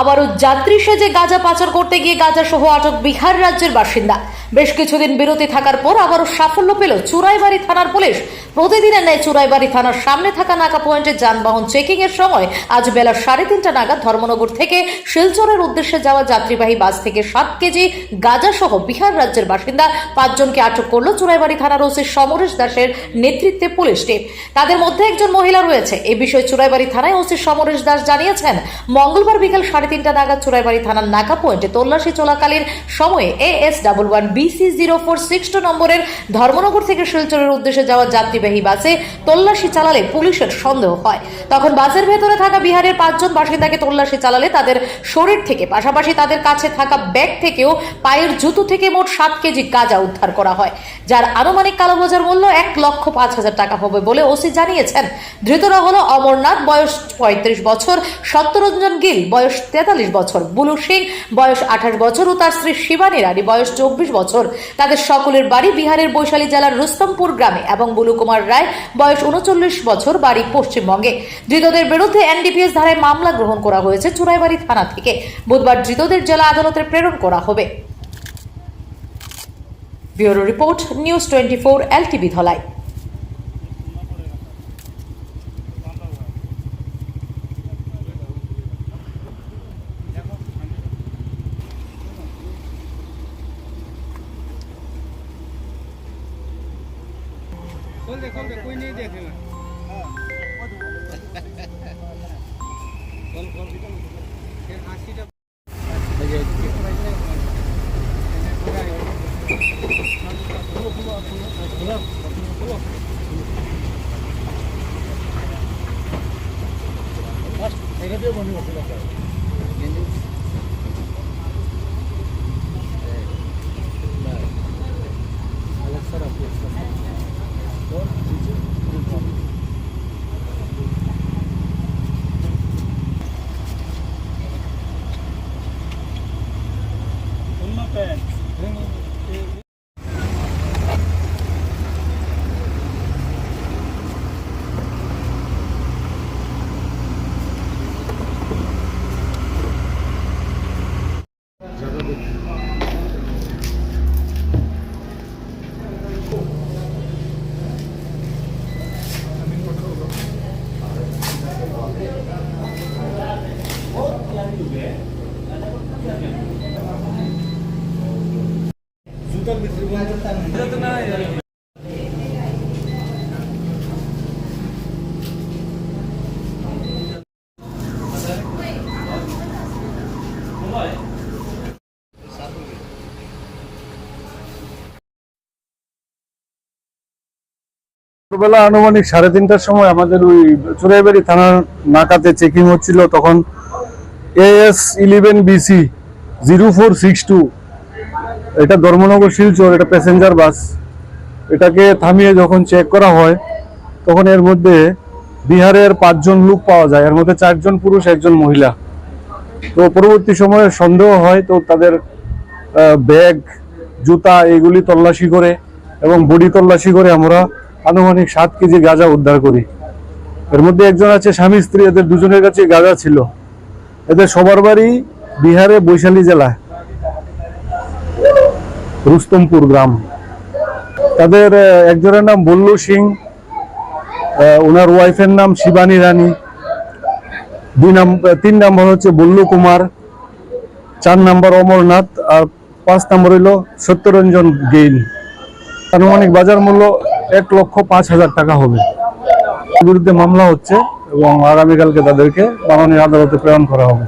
আবারও যাত্রী সেজে গাঁজা পাচার করতে গিয়ে গাঁজা সহ আটক বিহার রাজ্যের বাসিন্দা। বেশ কিছুদিন বিরতি থাকার পর আবারও সাফল্য পেল চুরাইবাড়ি থানার পুলিশ। প্রতিদিনের ন্যায় চুরাইবাড়ি থানার সামনে থাকা নাকা পয়েন্টে যানবাহন চেকিং এর সময় আজ বেলা সাড়ে তিনটা নাগাদ ধর্মনগর থেকে শিলচরের উদ্দেশ্যে যাওয়া যাত্রীবাহী বাস থেকে সাত কেজি গাঁজা সহ বিহার রাজ্যের বাসিন্দা পাঁচজনকে আটক করল চুরাইবাড়ি থানার ওসি সমরেশ দাসের নেতৃত্বে পুলিশ টিম। তাদের মধ্যে একজন মহিলা রয়েছে। এ বিষয়ে চুরাইবাড়ি থানায় ওসি সমরেশ দাস জানিয়েছেন, মঙ্গলবার বিকাল সাড়ে তিনটা নাগাদ চুরাইবাড়ি থানার নাকা পয়েন্টে তল্লাশি চলাকালীন সময়ে A S double one BC zero four six two নম্বরের ধর্মনগর থেকে শিলচরের উদ্দেশ্যে যাওয়া যাত্রীবাহী বাসে তল্লাশি চালালে পুলিশের সন্দেহ হয়। তখন বাসের ভেতরে থাকা বিহারের পাঁচজন বাসিন্দাকে তল্লাশি চালালে তাদের শরীর থেকে, পাশাপাশি তাদের কাছে থাকা ব্যাগ থেকেও পায়ের জুতো থেকে মোট সাত কেজি গাঁজা উদ্ধার করা হয়, যার আনুমানিক কালোবাজার মূল্য এক লক্ষ পাঁচ হাজার টাকা হবে বলে ওসি জানিয়েছেন। ধৃতরা হল অমরনাথ, বয়স পঁয়ত্রিশ বছর, সত্যরঞ্জন গিল, বয়স তেতাল্লিশ বছর, বুলু সিং, বয়স আঠাশ বছর, ও তার স্ত্রী শিবানী রানী, বয়স চব্বিশ বছর। তাদের সকলের বাড়ি বিহারের বৈশালী জেলার রুস্তমপুর গ্রামে এবং বুলু কুমার রায় বয়স উনচল্লিশ বছর বাড়ি পশ্চিমবঙ্গে। ধৃতদের বিরুদ্ধে এনডিপিএস ধারায় মামলা গ্রহণ করা হয়েছে চুরাইবাড়ি থানা থেকে। বুধবার ধৃতদের জেলা আদালতে প্রেরণ করা হবে। Bureau report, news twenty four LTV Dhalai. खोल दे खोल दे कोई नहीं देखेगा खोल खोल फिर happen. বেলা আনুমানিক সাড়ে তিনটার সময় আমাদের ওই চুরাইবাড়ি থানার নাকাতে চেকিং হচ্ছিল, তখন AS eleven BC zero four six two এটা ধর্মনগর শিলচর এটা প্যাসেঞ্জার বাস এটাকে থামিয়ে যখন চেক করা হয়, তখন এর মধ্যে বিহারের পাঁচজন লোক পাওয়া যায়। এর মধ্যে চারজন পুরুষ, একজন মহিলা। তো পরবর্তী সময়ে সন্দেহ হয়, তো তাদের ব্যাগ, জুতা এগুলি তল্লাশি করে এবং বডি তল্লাশি করে আমরা আনুমানিক সাত কেজি গাঁজা উদ্ধার করি। এর মধ্যে একজন আছে স্বামী স্ত্রী, এদের দুজনের কাছে গাঁজা ছিল। এদের সবার বাড়ি বিহারে বৈশালী জেলায়। রুস্তমপুর গ্রাম। তাদের একজনের নাম বল্লু সিং ওনার ওয়াইফের নাম শিবানী রানী, দুই নাম্বার তিন নাম্বার হচ্ছে বল্লু কুমার, চার নাম্বার অমরনাথ, আর পাঁচ নাম্বার হইল সত্যরঞ্জন গেইল। আনুমানিক বাজার মূল্য এক লক্ষ পাঁচ হাজার টাকা হবে। বিরুদ্ধে মামলা হচ্ছে এবং আগামীকালকে তাদেরকে মাননীয় আদালতে প্রেরণ করা হবে।